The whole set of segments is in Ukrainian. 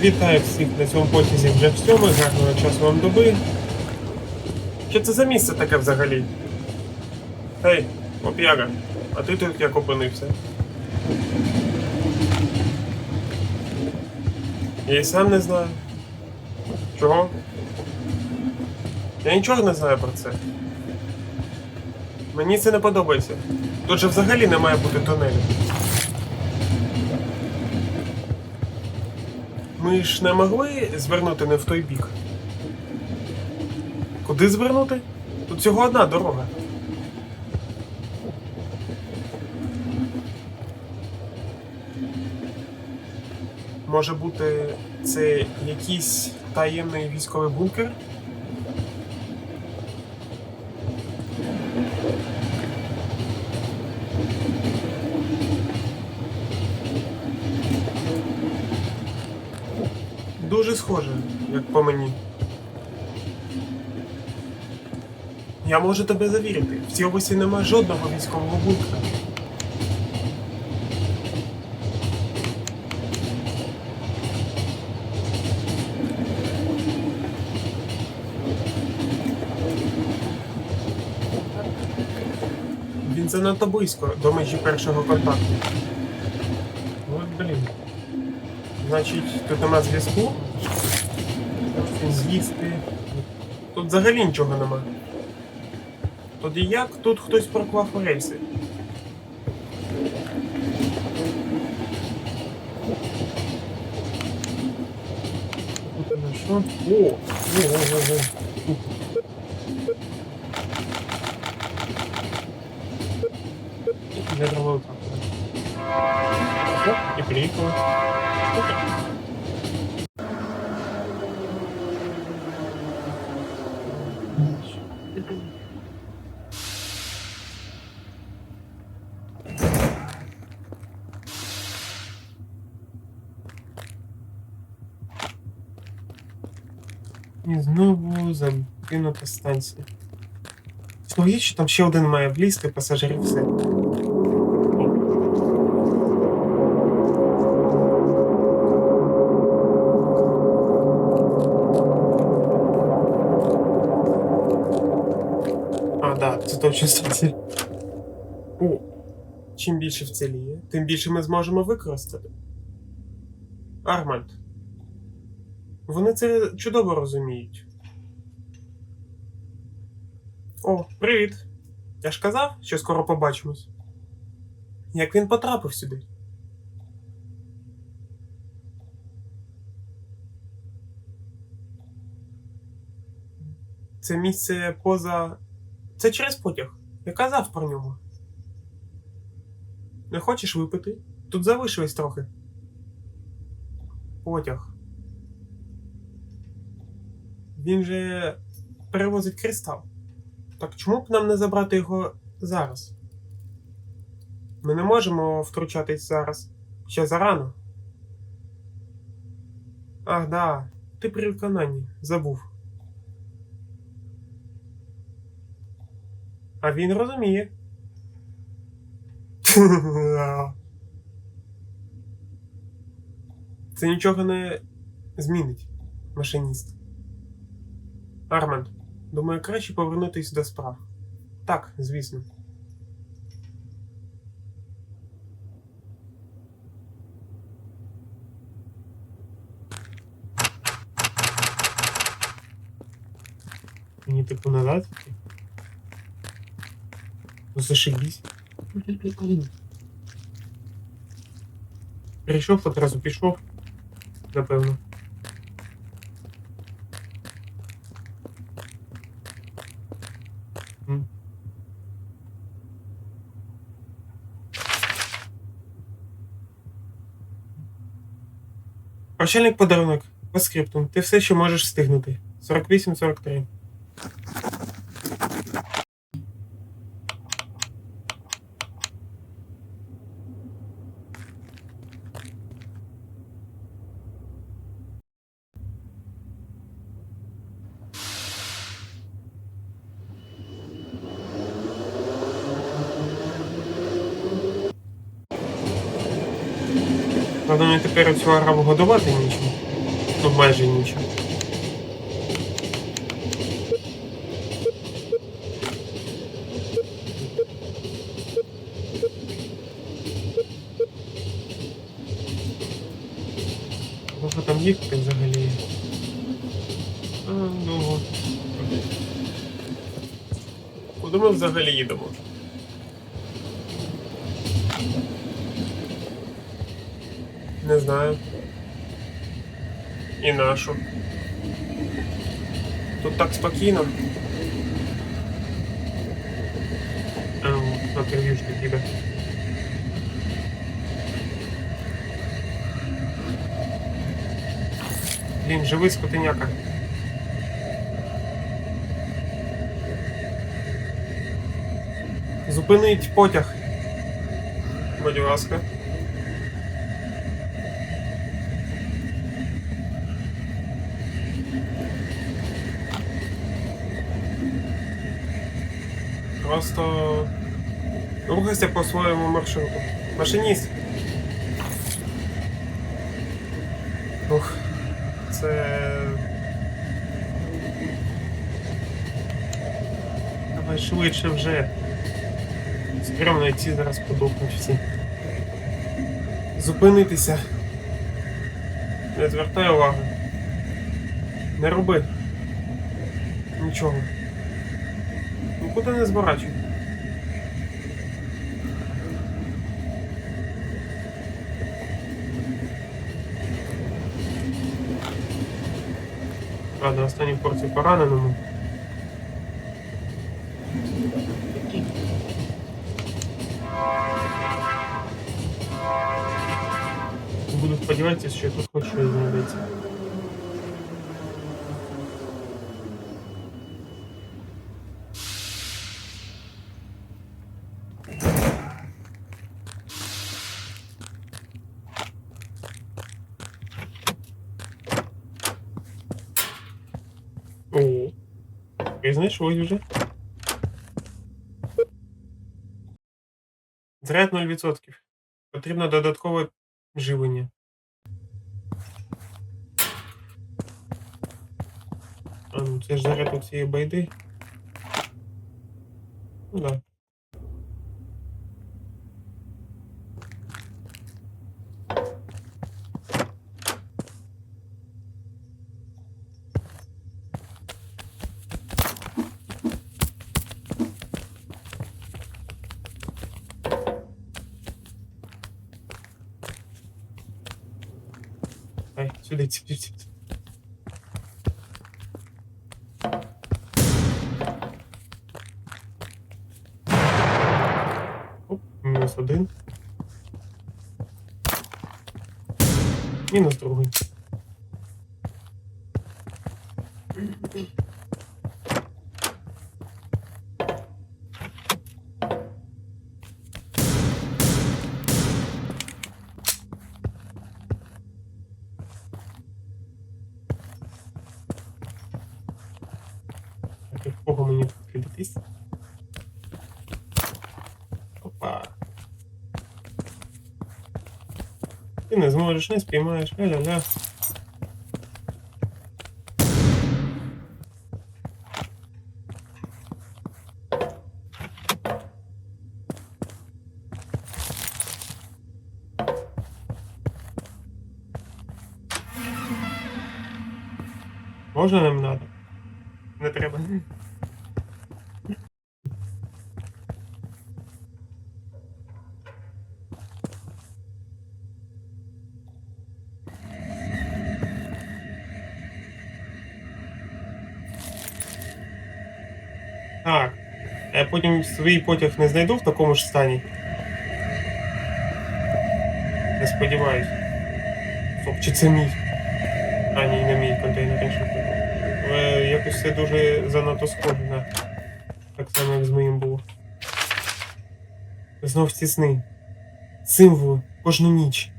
Вітаю всіх на цьому потязі вже в сьомий, гарного часу вам доби. Що це за місце таке взагалі? Гей, оп'яга, а ти тут як опинився? Я і сам не знаю. Чого? Я нічого не знаю про це. Мені це не подобається. Тут же взагалі не має бути тунелю. Ми ж не могли звернути не в той бік. Куди звернути? Тут всього одна дорога. Може бути, це якийсь таємний військовий бункер? Дуже схоже, як по мені. Я можу тебе завірити, в цій області немає жодного військового бункера. Він занадто близько до межі першого контакту. Значить, тут нема зв'язку. З'їсти. Тут взагалі нічого нема. Тоді як тут хтось проклав рельси? О! О, о, о. Я думаю, так. Оп, І І знову закинута станція. Логічно, там ще один має влізти, пасажирів все. А, да, це точно станція. О, чим більше вціліє, тим більше ми зможемо використати. Арманд. Вони це чудово розуміють. О, привіт. Я ж казав, що скоро побачимось. Як він потрапив сюди? Це місце поза. Це через потяг. Я казав про нього. Не хочеш випити? Тут залишилось трохи. Потяг. Він же перевозить кристал. Так чому б нам не забрати його зараз? Ми не можемо втручатись зараз. Ще зарано. Ах, да. Ти при виконанні. Забув. А він розуміє. Це нічого не змінить, машиніст. Арманд, думаю, краще повернутися до справ. Так, звісно. Мені типу назад? Ну зашибись. Прийшов, одразу пішов. Напевно. Прощальник подарунок. По скриптум. Ти все ще можеш встигнути. 48-43. Мені тепер цю араву годувати нічим. Ну, майже нічого. Можна там їхати взагалі. А, ну. от. Куди ми взагалі їдемо? Не знаю. І нашу. Тут так спокійно. А, на первішник їде. Блін, живий скотиняка. Зупинить потяг. Будь ласка. Просто рухайся по своєму маршруту. Машиніст. Ух, це. Давай швидше вже. Скромно ці зараз подохнуть всі. Зупинитися. Не звертай уваги. Не роби. Нічого. Нікуди не зворачуй. Ладно, останню порцію пораненому. Буду сподіватися, що тут хоч щось знайдеться. І ось вже. Заряд 0%. Потрібно додаткове живлення. А, ну це ж заряд у цієї байди. Ну да. Сюди. Оп, мінус один. Мінус другий. Опа. Ти не зможеш, не спіймаєш, ля-ля-ля. Можна нам надо? Я потім свій потяг не знайду в такому ж стані. Не сподіваюсь. Стоп, чи це мій? А, ні, не мій контейнер інший. Але якось це дуже занадто схоже на так само, як з моїм було. Знов ці сни. Символи кожну ніч.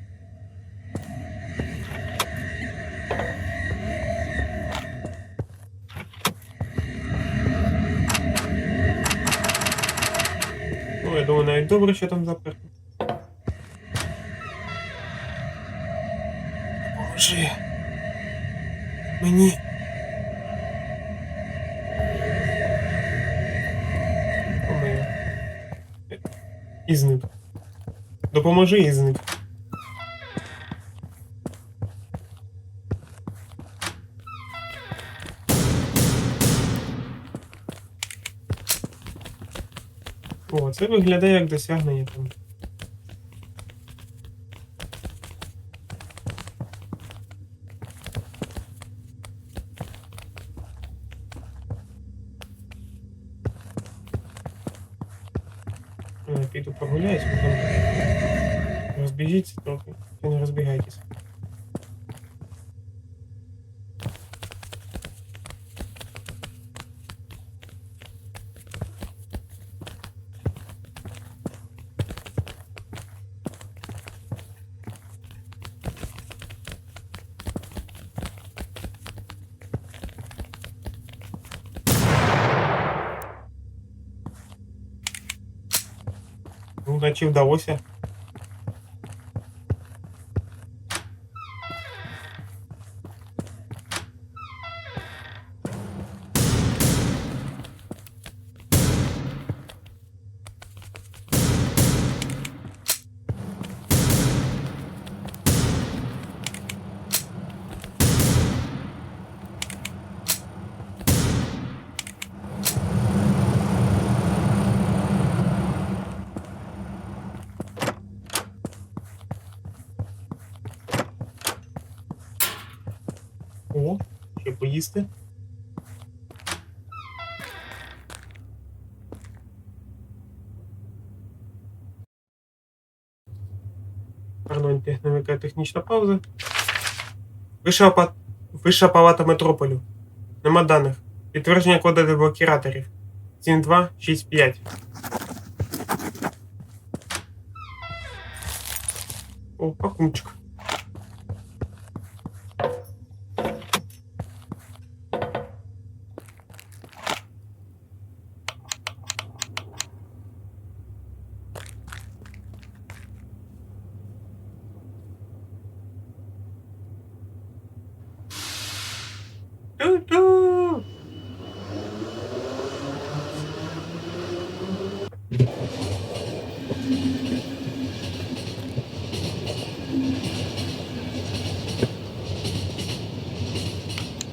Добре, що там заперто. Поможи. Мені. І зник. Допоможи і зник. Виглядає як досягнення там. Я піду прогуляюсь, потім розбіжіться трохи. Ну, наче вдалося. О, ще поїсти. Парноньте, невелика технічна пауза. Вища. Вища палата метрополю. Нема даних. Підтвердження коду деблокіраторів. 7265. О, пакунчик. Ту-ту!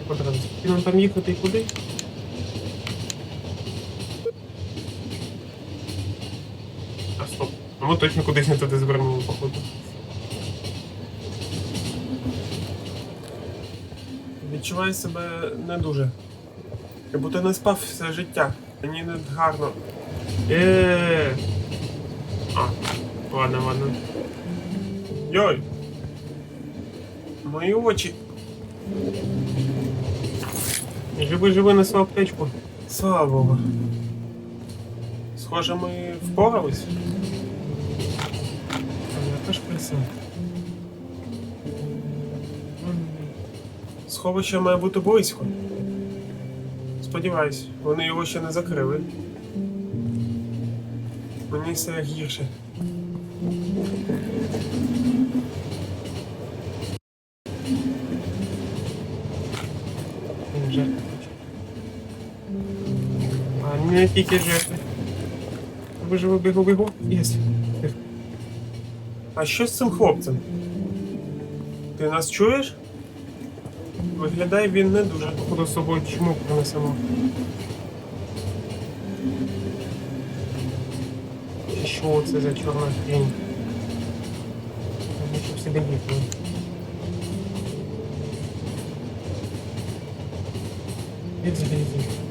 Одразу. І нам там їхати і куди? А стоп. А ми точно кудись не туди звернули, походу. Відчуваю себе не дуже. Як будто не спав все життя. Мені не гарно. Е. А, ладно, ладно. Йой. Мої очі. Живи, живи на свою аптечку. Слава Богу. Схоже, ми впорались. Я теж присав. Сховище має бути близько. Сподіваюсь, вони його ще не закрили. Мені все гірше. Він жертви хоче. А не тільки жертви. Виживу, бігу. Єс. А що з цим хлопцем? Ти нас чуєш? Виглядає він не дуже. Походу з собою чому принесемо. Що це за чорна хрень? Щоб собі ліпили. Іди,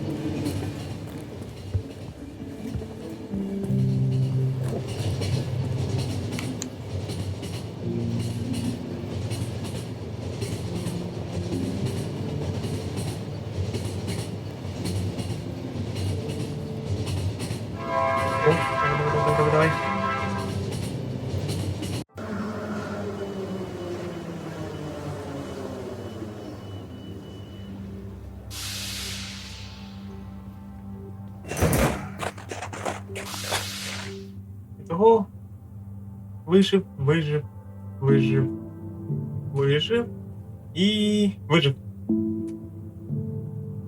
вижив, вижив, вижив, вижив і вижив.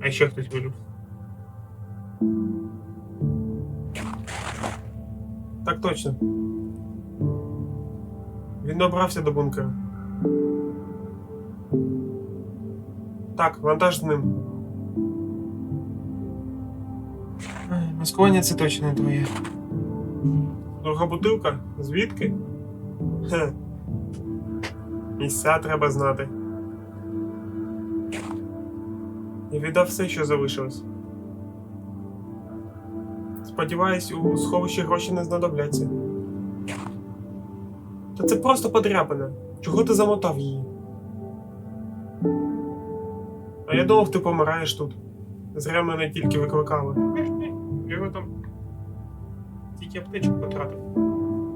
А ще хтось вижив. Так точно. Він добрався до бункера. Так, вантаж з ним. Ай, Маскування це точно не твоє. Друга бутилка? Звідки? Хе. Місця треба знати. Я віддав все, що залишилось. Сподіваюсь, у сховищі гроші не знадобляться. Та це просто подряпина. Чого ти замотав її? А я думав, ти помираєш тут. Зря мене тільки викликали. Його там тільки аптечку потратив.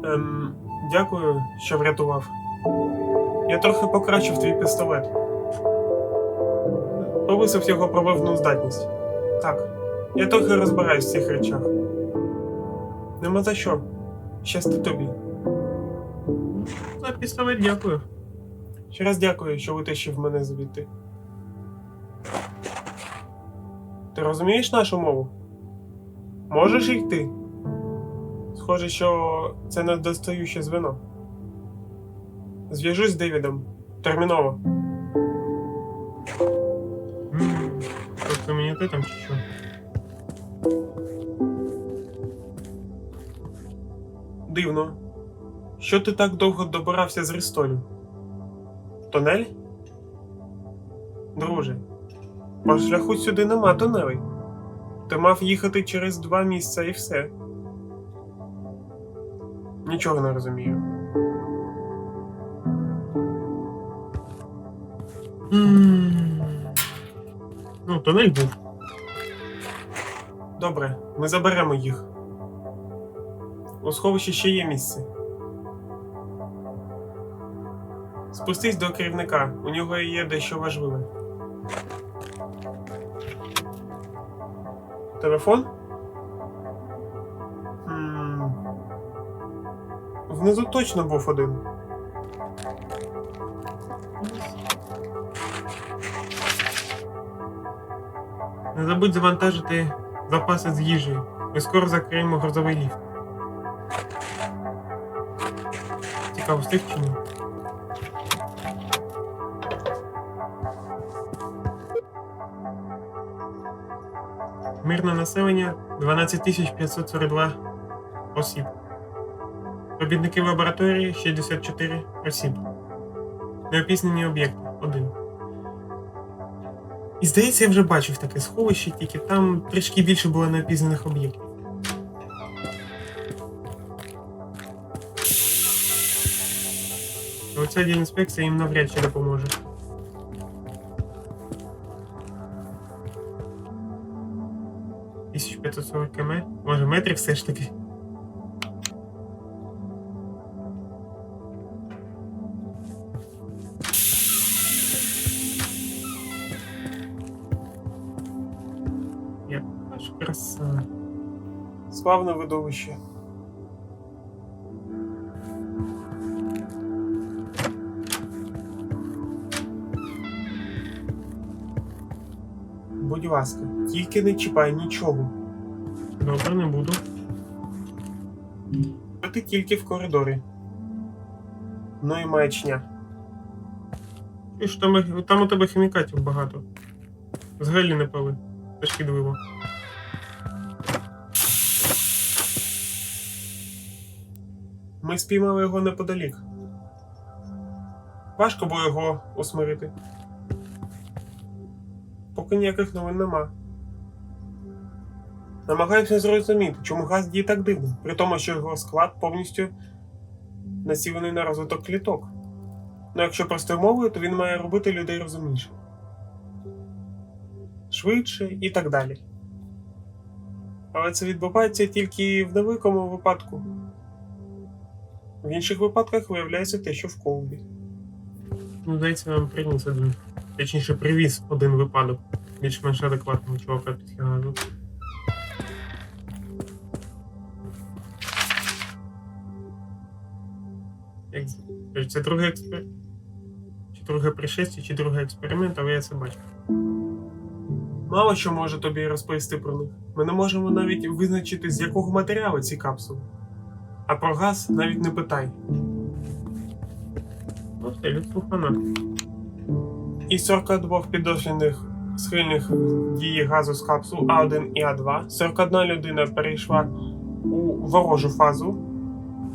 Ем, дякую, що врятував. Я трохи покращив твій пістолет. Повисив його пробивну здатність. Так, я трохи розбираюсь в цих речах. Нема за що. Щасти тобі. За пістолет дякую. Ще раз дякую, що витащив мене звідти. Ти розумієш нашу мову? Можеш йти? Схоже, що це недостаюче звено. Зв'яжусь з Девідом. Терміново. Тобто мені ти там чи що? Дивно. Що ти так довго добирався з Ристолю? Тунель? Друже, по шляху сюди нема тунелей. Ти мав їхати через два місця і все. Нічого не розумію. Ну, тунель був. Добре, ми заберемо їх. У сховищі ще є місце. Спустись до керівника, у нього є дещо важливе. Телефон? Внизу точно був один. Не забудь завантажити запаси з їжею. Ми скоро закриємо грузовий ліфт. Цікаво, встиг чи ні? Мирне населення 12 542 осіб. Робітники лабораторії 64 осіб. Неопізнані об'єкти 1. І здається, я вже бачив таке сховище, тільки там трішки більше було неопізнаних об'єктів. Оця інспекція їм навряд чи допоможе. Тисяч 540 км. Може метрів все ж таки. Ж краса. Славне видовище. Будь ласка, тільки не чіпай нічого. Добре, не буду. Ти тільки в коридорі. Ну і маячня. І ж там, там у тебе хімікатів багато. Взагалі не пали. Це шкідливо. Ми спіймали його неподалік. Важко було його усмирити. Поки ніяких новин нема. Намагаємося зрозуміти, чому газ діє так дивно, при тому, що його склад повністю націлений на розвиток кліток. Ну, якщо простою мовою, то він має робити людей розумніше. Швидше і так далі. Але це відбувається тільки в невеликому випадку. В інших випадках виявляється те, що в колбі. Ну, здається, нам приніс один. Точніше, привіз один випадок більш-менш адекватного чувака газу. Як Це другий експеримент. Чи друге пришестя, чи другий експеримент, але я це бачу. мало що може тобі розповісти про них. Ми не можемо навіть визначити, з якого матеріалу ці капсули. А про газ навіть не питай. Ну, все, хана. Із 42 підозрюваних схильних дії газу з капсул А1 і А2, 41 людина перейшла у ворожу фазу.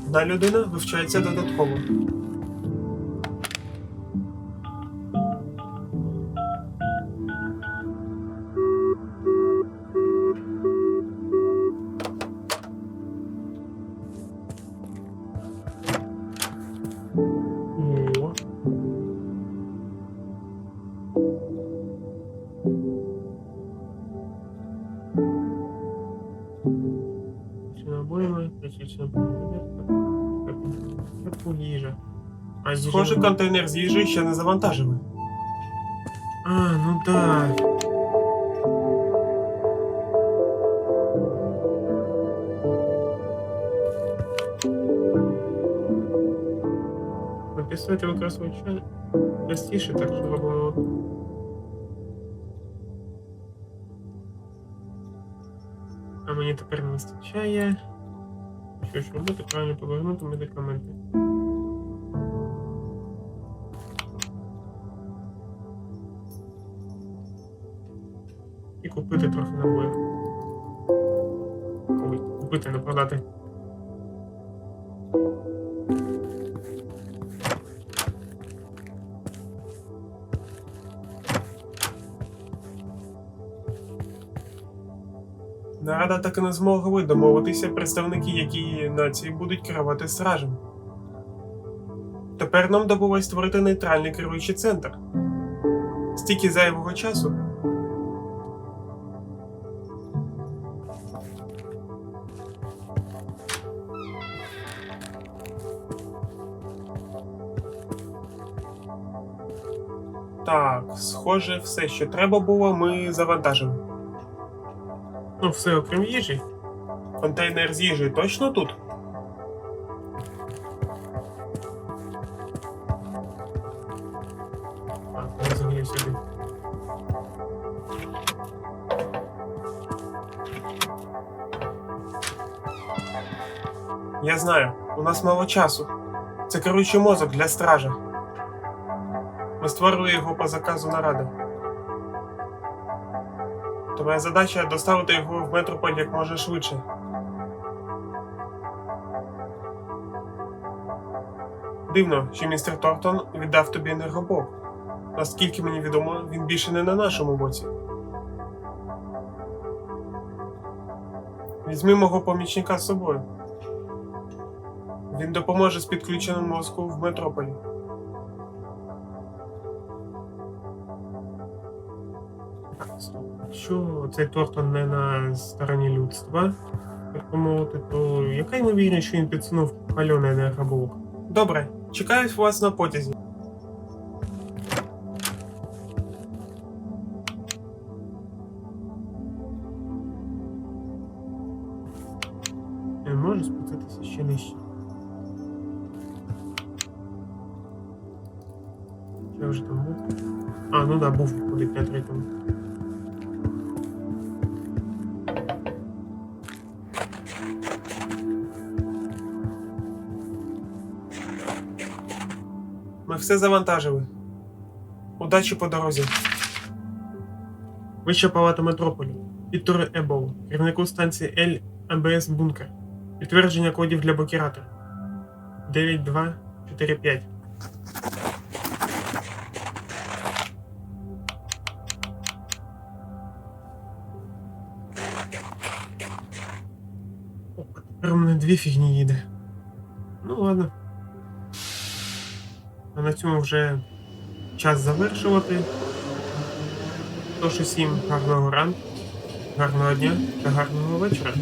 Одна людина вивчається додатково. Обоїми, причина їжа. А їжа... Схоже, контейнер з їжею ще не завантажили. А, ну так. Написати використовувати чай простіше, так що робимо. А мені тепер не вистачає. Що робити? Правильно повернути медикаменти. І купити трохи набоїв. Купити, не продати. Нарада так і не змогли домовитися представники, які нації будуть керувати стражем. Тепер нам довелось створити нейтральний керуючий центр. Стільки зайвого часу. Так, схоже, все, що треба було, ми завантажили. Ну, все окрім їжі. Контейнер з їжею точно тут? Я знаю, у нас мало часу. Це керуючий мозок для стража. Ми створили його по заказу наради. Твоя задача доставити його в метрополь як можна швидше. Дивно, що містер Тортон віддав тобі енергоблок. Наскільки мені відомо, він більше не на нашому боці. Візьми мого помічника з собою. Він допоможе з підключеним мозку в метрополі. Якщо цей Тортон не на стороні людства, так би мовити, то яка ймовірність, що він підсунув пальоне енергоблок? Добре, чекаю вас на потязі. Ми все завантажили. Удачі по дорозі. Вища палата метрополі. Вікторе Ебол, керівнику станції L АБС Бункер. Підтвердження кодів для блокіратора. 9245. Опа, тепер мене дві фігні їде. Ну ладно. А на цьому вже час завершувати. Тож усім гарного ранку, гарного дня та гарного вечора.